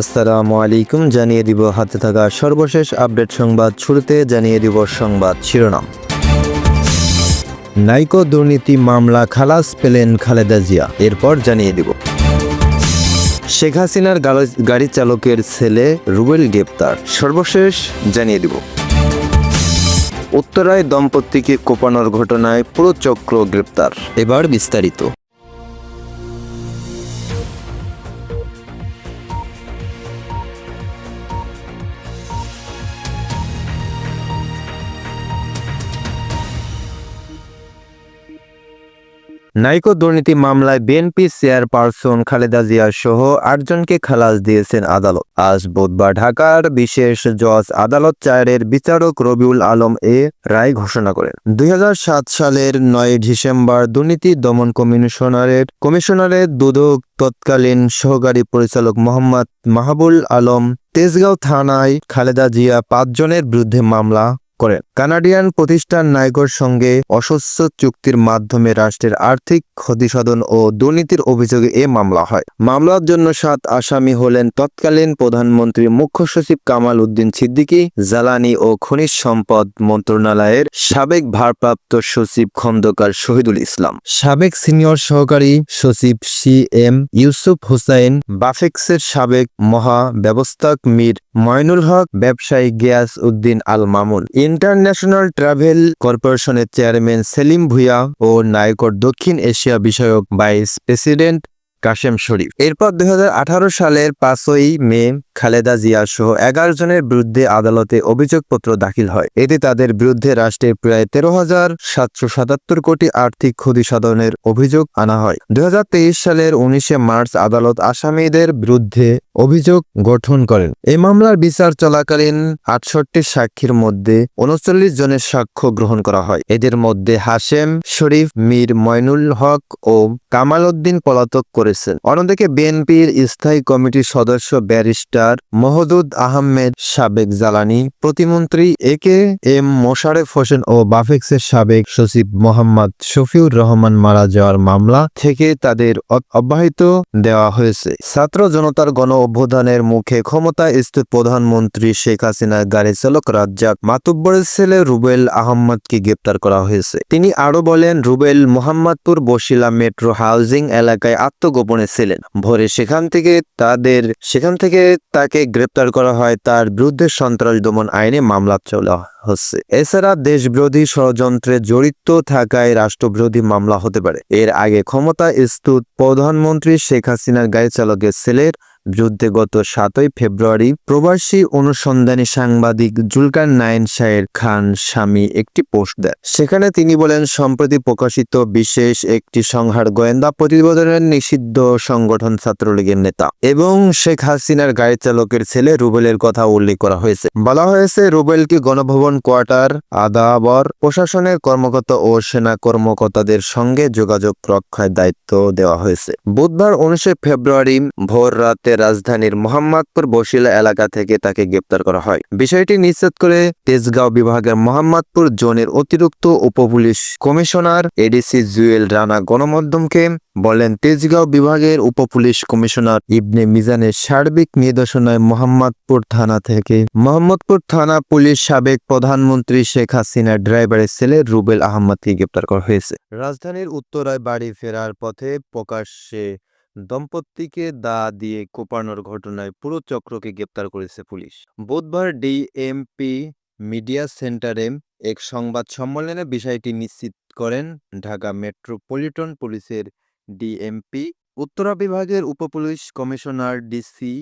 আসসালামু আলাইকুম। জানিয়ে দিব হাতে থাকা সর্বশেষ আপডেট সংবাদ শুরুতে জানিয়ে দিব সংবাদ শিরোনাম। নাইকো দুর্নীতি মামলা খালাস পেলেন খালেদা জিয়া। এরপর জানিয়ে দিব। শেখ হাসিনার গাড়ি চালকের ছেলে রুবেল গ্রেপ্তার। সর্বশেষ জানিয়ে দিব। উত্তরায় দম্পতিকে কোপানোর ঘটনায় পুরো চক্র গ্রেপ্তার। এবার বিস্তারিত। নাইকো দুর্নীতি মামলায় বিএনপি চেয়ারপারসন খালেদা জিয়া সহ আটজনকে খালাস দিয়েছেন আদালত। আজ বুধবার ঢাকার বিশেষ জজ আদালত চায়ের বিচারক রবিউল আলম এ রায় ঘোষণা করেন। দুই হাজার সাত সালের নয় ডিসেম্বর দুর্নীতি দমন কমিশনারের কমিশনারের দুদক তৎকালীন সহকারী পরিচালক মোহাম্মদ মাহবুল আলম তেজগাঁও থানায় খালেদা জিয়া পাঁচজনের বিরুদ্ধে মামলা করেন। কানাডিয়ান প্রতিষ্ঠান নাইকোর সঙ্গে অসচ্ছ চুক্তির মাধ্যমে রাষ্ট্রের আর্থিক ক্ষতিসাধন ও দুর্নীতির অভিযোগে এ মামলা হয়। মামলার জন্য সাত আসামি হলেন তৎকালীন প্রধানমন্ত্রী মুখ্য সচিব কামাল উদ্দিন সিদ্দিকী, জ্বালানি ও খনিজ সম্পদ মন্ত্রণালয়ের সাবেক ভারপ্রাপ্ত সচিব খন্দকার শহীদুল ইসলাম। সাবেক সিনিয়র সহকারী সচিব সি এম ইউসুফ হুসাইন, বাফেক্সের সাবেক মহা ব্যবস্থাক মীর ময়নুল হক, ব্যবসায়ী গিয়াস উদ্দিন আল মামুন ইন্টারন্যাশনাল ট্রাভেল কর্পোরেশনের চেয়ারম্যান সেলিম ভুইয়া ও নায়কর দক্ষিণ এশিয়া বিষয়ক ভাইস প্রেসিডেন্ট কাশেম শরীফ। এরপর দুই সালের পাঁচই মে খালেদা জিয়া সহ এগারো জনের বিরুদ্ধে আদালতে অভিযোগপত্র দাখিল হয়। এতে তাদের বিরুদ্ধে রাষ্ট্রের প্রায় তেরো হাজার সাতশো সাতাত্তর কোটি আর্থিক ক্ষতি সাধনের অভিযোগ আনা হয়। দুই হাজার তেইশ সালের উনিশে মার্চ আদালত আসামিদের বিরুদ্ধে অভিযোগ গঠন করেন। এই মামলার বিচার চলাকালীন আটষট্টি সাক্ষীর মধ্যে উনচল্লিশ জনের সাক্ষ্য গ্রহণ করা হয়। এদের মধ্যে হাশেম, শরীফ, মীর ময়নুল হক ও কামাল উদ্দিন পলাতক করেছেন। অন্যদিকে বিএনপির স্থায়ী কমিটির সদস্য ব্যারিস্টার মহদুদ আহমেদ সাবেক জ্বালানি প্রতিমন্ত্রী A K M Mosharef Hossain ও বাফেক্সের সাবেক সচিব মোহাম্মদ শফিউর রহমান মারা যাওয়ার মামলা থেকে তাদের অব্যাহত দেওয়া হয়েছে। ছাত্র জনতার গণ অভ্যুত্থানের মুখে ক্ষমতা ক্ষমতাস্থিত প্রধানমন্ত্রী শেখ হাসিনার গাড়ি চালক রাজ্জাক মাতুব্বরের ছেলে রুবেল আহমদকে গ্রেপ্তার করা হয়েছে। তিনি আরও বলেন, রুবেল মোহাম্মদপুর বসিলা মেট্রো হাউজিং এলাকায় আত্মগোপনে ছিলেন। ভোরে সেখান থেকে তাদের, সেখান থেকে তাকে গ্রেপ্তার করা হয়। তার বিরুদ্ধে সন্ত্রাস দমন আইনে মামলা চলা হচ্ছে। এছাড়া দেশবিরোধী ষড়যন্ত্রে জড়িত থাকায় রাষ্ট্রবিরোধী মামলা হতে পারে। এর আগে ক্ষমতা স্তুত প্রধানমন্ত্রী শেখ হাসিনার গাড়ি চালকের ছেলের বিরুদ্ধে গত সাতই ফেব্রুয়ারি প্রবাসী অনুসন্ধানী সাংবাদিক জুলকার নাইন শাহের খান স্বামী একটি পোস্ট দেন। সেখানে তিনি বলেন, সম্প্রতি প্রকাশিত বিশেষ একটি সংহার গোয়েন্দা প্রতিবেদনের নিষিদ্ধ সংগঠন ছাত্রলীগের নেতা এবং শেখ হাসিনার গাড়ি চালকের ছেলে রুবেলের কথা উল্লেখ করা হয়েছে। বলা হয়েছে রুবেলকে গণভবন, কোয়ার্টার আদাবর প্রশাসনের কর্মকর্তা ও সেনা কর্মকর্তাদের সঙ্গে যোগাযোগ রক্ষার দায়িত্ব দেওয়া হয়েছে। বুধবার উনিশে ফেব্রুয়ারি ভোর রাতে রাজধানীর মোহাম্মদপুর বসিলা এলাকা থেকে তাকে গ্রেপ্তার করা হয়। বিষয়টি নিশ্চিত করে তেজগাঁও বিভাগের মোহাম্মদপুর জোনের অতিরিক্ত উপপুলিশ কমিশনার এডিসি জুয়েল রানা গণমাধ্যমকে বলেন, তেজগাঁও বিভাগের উপপুলিশ কমিশনার ইবনে মিজানের সার্বিক নির্দেশনায় মোহাম্মদপুর থানা থেকে মোহাম্মদপুর থানা পুলিশ সাবেক প্রধানমন্ত্রী শেখ হাসিনার ড্রাইভারের ছেলে রুবেল আহমদকে গ্রেপ্তার করা হয়েছে। রাজধানীর উত্তরায় বাড়ি ফেরার পথে প্রকাশ্যে দম্পতিকে দা দিয়ে কোপানোর ঘটনায় পুরো চক্রকে গ্রেপ্তার করেছে পুলিশ। বুধবার ডিএমপি মিডিয়া সেন্টারে এক সংবাদ সম্মেলনে বিষয়টি নিশ্চিত করেন ঢাকা মেট্রোপলিটন পুলিশের ডিএমপি। উত্তরা বিভাগের উপপুলিশ কমিশনার ডিসি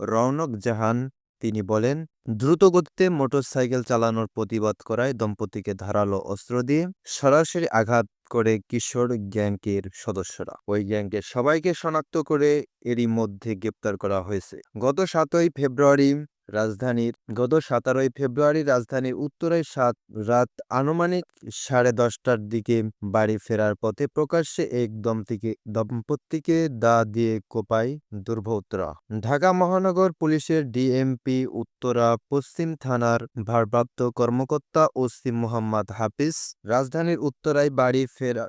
রৌনক জাহান, তিনি বলেন দ্রুতগতিতে মোটরসাইকেল চালানোর প্রতিবাদ করায় দম্পতিকে ধারালো অস্ত্র দিয়ে সরাসরি আঘাত করে কিশোর গ্যাংকের সদস্যরা। ওই গ্যাংকের সবাইকে শনাক্ত করে এরই মধ্যে গ্রেপ্তার করা হয়েছে। গত সাতই ফেব্রুয়ারি রাজধানীর গত সতেরোই ফেব্রুয়ারি রাজধানীর উত্তরায় সাত রাত আনুমানিক সাড়ে দশটার দিকে বাড়ি ফেরার পথে প্রকাশ্যে এক দম্পতিকে দম্পতিকে দা দিয়ে কোপায় দুর্বৃত্তরা। ঢাকা মহানগর পুলিশের ডিএমপি উত্তরা পশ্চিম থানার ভারপ্রাপ্ত কর্মকর্তা ওসি মোহাম্মদ হাফিজ, রাজধানীর উত্তরায় বাড়ি ফেরা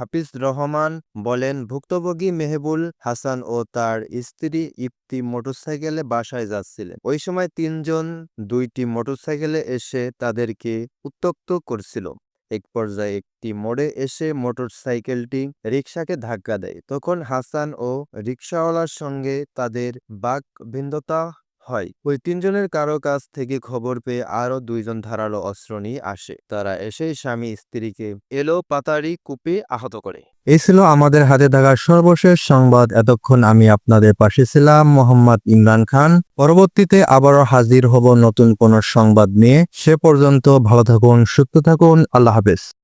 হাফিজ রহমান বলেন, ভুক্তভোগী মেহবুল হাসান ও তার স্ত্রী ইফতি মোটরসাইকেলে বাসায় যাচ্ছিলেন। ওই সময় তিনজন দুইটি মোটরসাইকেলে এসে তাদেরকে উত্তক্ত করছিল। এক পর্যায়ে একটি মোড়ে এসে মোটরসাইকেলটি রিক্সাকে ধাক্কা দেয়। তখন হাসান ও রিক্সাওয়ালার সঙ্গে তাদের বাক ভিন্নতা হয়। ওই তিনজনের কারও কাছ থেকে খবর পেয়ে আরও দুইজন ধারালো অস্ত্র নিয়ে আসে। তারা এসেই স্বামী স্ত্রীকে এলো পাতারি কুপে আহত করে। এই ছিল আমাদের হাতে থাকা সর্বশেষ সংবাদ। এতক্ষণ আমি আপনাদের পাশে ছিলাম মোহাম্মদ ইমরান খান। পরবর্তীতে আবারও হাজির হব নতুন কোন সংবাদ নিয়ে। সে পর্যন্ত ভালো থাকুন, সুস্থ থাকুন। আল্লাহ হাফেজ।